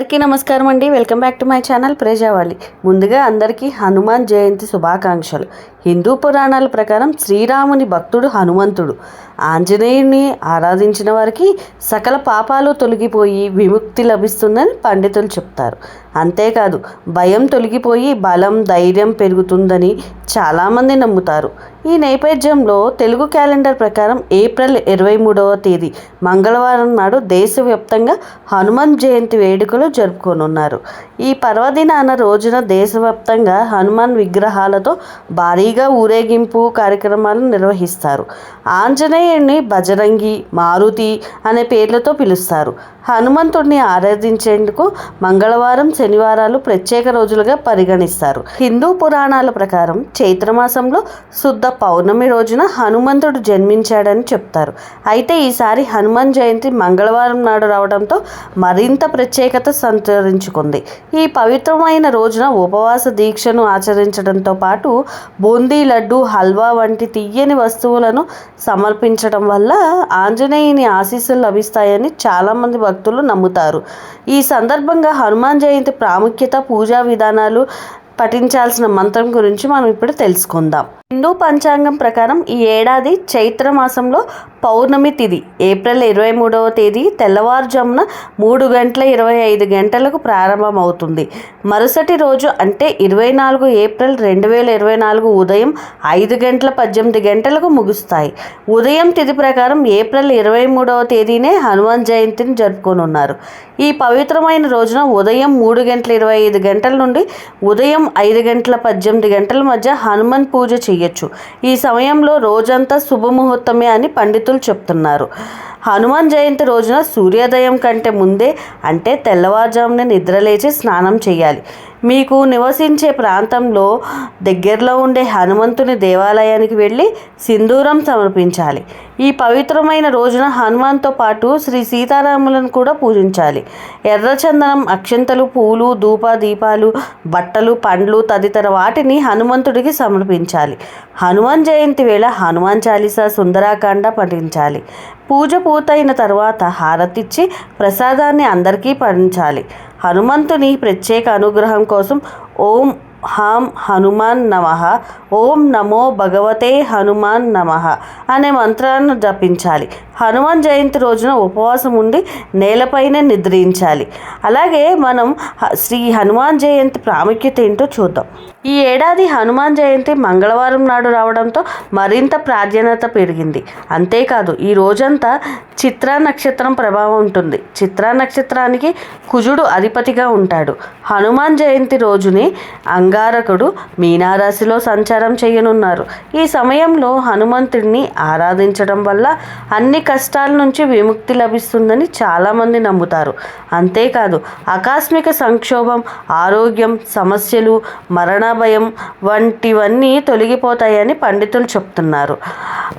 అందరికీ నమస్కారం అండి. Welcome back to my channel Prajavali. ముందుగా అందరికీ హనుమాన్ జయంతి శుభాకాంక్షలు. హిందూ పురాణాల ప్రకారం శ్రీరాముని భక్తుడు హనుమంతుడు. ఆంజనేయుని ఆరాధించిన వారికి సకల పాపాలు తొలగిపోయి విముక్తి లభిస్తుందని పండితులు చెప్తారు. అంతేకాదు భయం తొలగిపోయి బలం ధైర్యం పెరుగుతుందని చాలామంది నమ్ముతారు. ఈ నేపథ్యంలో తెలుగు క్యాలెండర్ ప్రకారం ఏప్రిల్ ఇరవై మూడవ తేదీ మంగళవారం నాడు దేశవ్యాప్తంగా హనుమాన్ జయంతి వేడుకలు జరుపుకోనున్నారు. ఈ పర్వదినాన రోజున దేశవ్యాప్తంగా హనుమాన్ విగ్రహాలతో భారీగా ఊరేగింపు కార్యక్రమాలు నిర్వహిస్తారు. ఆంజనేయ ఆంజనేయుడిని బజరంగి మారుతి అనే పేర్లతో పిలుస్తారు. హనుమంతుడిని ఆరాధించేందుకు మంగళవారం శనివారాలు ప్రత్యేక రోజులుగా పరిగణిస్తారు. హిందూ పురాణాల ప్రకారం చైత్రమాసంలో శుద్ధ పౌర్ణమి రోజున హనుమంతుడు జన్మించాడని చెప్తారు. అయితే ఈసారి హనుమాన్ జయంతి మంగళవారం నాడు రావడంతో మరింత ప్రత్యేకత సంతరించుకుంది. ఈ పవిత్రమైన రోజున ఉపవాస దీక్షను ఆచరించడంతో పాటు బూందీ లడ్డు హల్వా వంటి తీయని వస్తువులను సమర్పించడం వల్ల ఆంజనేయుని ఆశీస్సులు లభిస్తాయని చాలామంది భక్తులు నమ్ముతారు. ఈ సందర్భంగా హనుమాన్ జయంతి ప్రాముఖ్యత పూజా విధానాలు పఠించాల్సిన మంత్రం గురించి మనం ఇప్పుడు తెలుసుకుందాం. హిందూ పంచాంగం ప్రకారం ఈ ఏడాది చైత్ర మాసంలో పౌర్ణమి తిథి ఏప్రిల్ ఇరవై మూడవ తేదీ తెల్లవారుజామున మూడు గంటల ఇరవై ఐదు గంటలకు ప్రారంభమవుతుంది. మరుసటి రోజు అంటే ఇరవై నాలుగు ఏప్రిల్ రెండు వేల ఇరవై నాలుగు ఉదయం ఐదు గంటల పద్దెనిమిది గంటలకు ముగుస్తాయి. ఉదయం తిథి ప్రకారం ఏప్రిల్ ఇరవై మూడవ తేదీనే హనుమాన్ జయంతిని జరుపుకోనున్నారు. ఈ పవిత్రమైన రోజున ఉదయం మూడు గంటల ఇరవై ఐదు గంటల నుండి ఉదయం ఐదు గంటల పద్దెనిమిది గంటల మధ్య హనుమాన్ పూజ చేయొచ్చు ఈ సమయంలో రోజంతా శుభముహూర్తమే అని పండితులు చెప్తున్నారు. హనుమాన్ జయంతి రోజున సూర్యోదయం కంటే ముందే అంటే తెల్లవారుజామున నిద్రలేచి స్నానం చేయాలి. మీకు నివసించే ప్రాంతంలో దగ్గరలో ఉండే హనుమంతుని దేవాలయానికి వెళ్ళి సింధూరం సమర్పించాలి. ఈ పవిత్రమైన రోజున హనుమాన్తో పాటు శ్రీ సీతారాములను కూడా పూజించాలి. ఎర్రచందనం అక్షంతలు పూలు ధూప దీపాలు బట్టలు పండ్లు తదితర వాటిని హనుమంతుడికి సమర్పించాలి. హనుమాన్ జయంతి వేళ హనుమాన్ చాలీసా సుందరాకాండ పఠించాలి. పూజ పూర్తయిన తర్వాత హారతిచ్చి ప్రసాదాన్ని అందరికీ పంచాలి. హనుమంతుని ప్రత్యేక అనుగ్రహం కోసం ఓం హాం హనుమాన్ నమ ఓం నమో భగవతే హనుమాన్ నమ అనే మంత్రాన్ని జపించాలి. హనుమాన్ జయంతి రోజున ఉపవాసం ఉండి నేలపైనే నిద్రించాలి. అలాగే మనం హ- శ్రీ హనుమాన్ జయంతి ప్రాముఖ్యత ఏంటో చూద్దాం. ఈ ఏడాది హనుమాన్ జయంతి మంగళవారం నాడు రావడంతో మరింత ప్రాధాన్యత పెరిగింది. అంతేకాదు ఈ రోజంతా చిత్రా నక్షత్రం ప్రభావం ఉంటుంది. చిత్రా నక్షత్రానికి కుజుడు అధిపతిగా ఉంటాడు. హనుమాన్ జయంతి రోజుని అంగారకుడు మీనారాశిలో సంచారం చేయనున్నారు. ఈ సమయంలో హనుమంతుడిని ఆరాధించడం వల్ల అన్ని కష్టాల నుంచి విముక్తి లభిస్తుందని చాలామంది నమ్ముతారు. అంతేకాదు ఆకస్మిక సంక్షోభం ఆరోగ్యం సమస్యలు మరణ భయం వంటివన్నీ తొలగిపోతాయని పండితులు చెప్తున్నారు.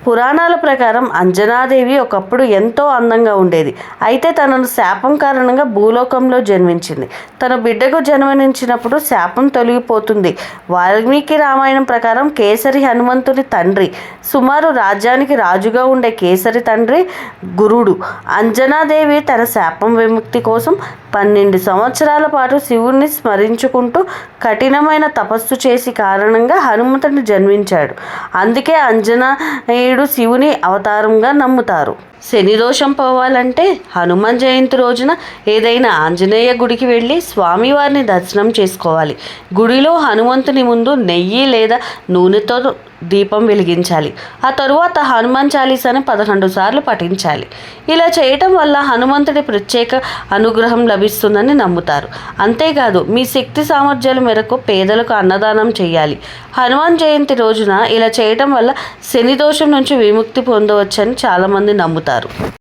పురాణాల ప్రకారం అంజనాదేవి ఒకప్పుడు ఎంతో అందంగా ఉండేది. అయితే తనను శాపం కారణంగా భూలోకంలో జన్మించింది. తన బిడ్డకు జన్మనించినప్పుడు శాపం తొలగిపోతుంది. వాల్మీకి రామాయణం ప్రకారం కేసరి హనుమంతుని తండ్రి సుమారు రాజ్యానికి రాజుగా ఉండే కేసరి తండ్రి గురుడు. అంజనాదేవి తన శాపం విముక్తి కోసం పన్నెండు సంవత్సరాల పాటు శివుణ్ణి స్మరించుకుంటూ కఠినమైన తపస్సు చేసి కారణంగా హనుమంతుడిని జన్మించాడు. అందుకే అంజనేయుడు శివుని అవతారంగా నమ్ముతారు. శని దోషం పోవాలంటే హనుమాన్ జయంతి రోజున ఏదైనా ఆంజనేయ గుడికి వెళ్ళి స్వామివారిని దర్శనం చేసుకోవాలి. గుడిలో హనుమంతుని ముందు నెయ్యి లేదా నూనెతో దీపం వెలిగించాలి. ఆ తరువాత హనుమాన్ చాలీసాని పదకొండు సార్లు పఠించాలి. ఇలా చేయటం వల్ల హనుమంతుడి ప్రత్యేక అనుగ్రహం లభిస్తుందని నమ్ముతారు. అంతేకాదు మీ శక్తి సామర్థ్యాల మేరకు పేదలకు అన్నదానం చేయాలి హనుమాన్ జయంతి రోజున ఇలా చేయటం వల్ల శని దోషం నుంచి విముక్తి పొందవచ్చని చాలామంది నమ్ముతారు.